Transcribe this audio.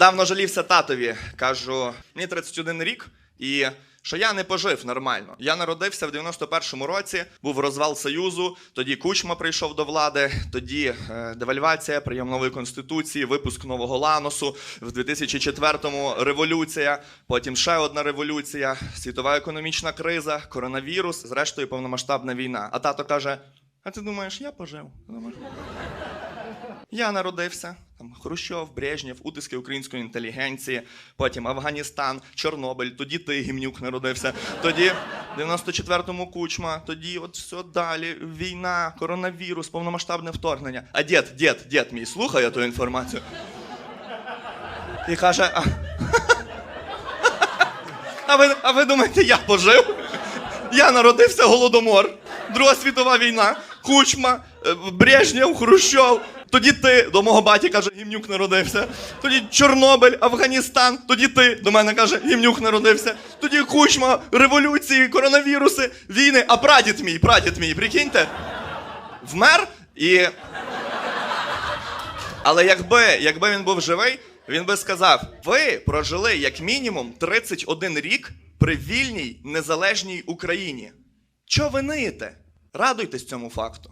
Давно жалівся татові. Кажу, мені 31 рік, і що я не пожив нормально. Я народився в 91-му році, був розвал Союзу, тоді Кучма прийшов до влади, тоді е, девальвація, прийом нової конституції, випуск нового ланосу. В 2004-му революція, потім ще одна революція, світова економічна криза, коронавірус, зрештою повномасштабна війна. А тато каже: А ти думаєш, я пожив? Я народився. Хрущов, Брежнєв, утиски української інтелігенції, потім Афганістан, Чорнобиль, тоді ти гімнюк народився, тоді в 94-му кучма, тоді от все далі, війна, коронавірус, повномасштабне вторгнення. А дід, дід, дід мій слухає ту інформацію. І каже: а, а, ви, а ви думаєте, я пожив? Я народився голодомор, Друга світова війна, Кучма, Брежнєв, Хрущов. Тоді ти до мого баті каже, гімнюк народився. Тоді Чорнобиль, Афганістан. Тоді ти до мене каже, гімнюк народився. Тоді Кучма, революції, коронавіруси, війни. А прадід мій, прадід мій, прикиньте, вмер і. Але якби, якби він був живий, він би сказав: ви прожили як мінімум 31 рік при вільній незалежній Україні. Чо ви ниєте? Радуйтесь цьому факту.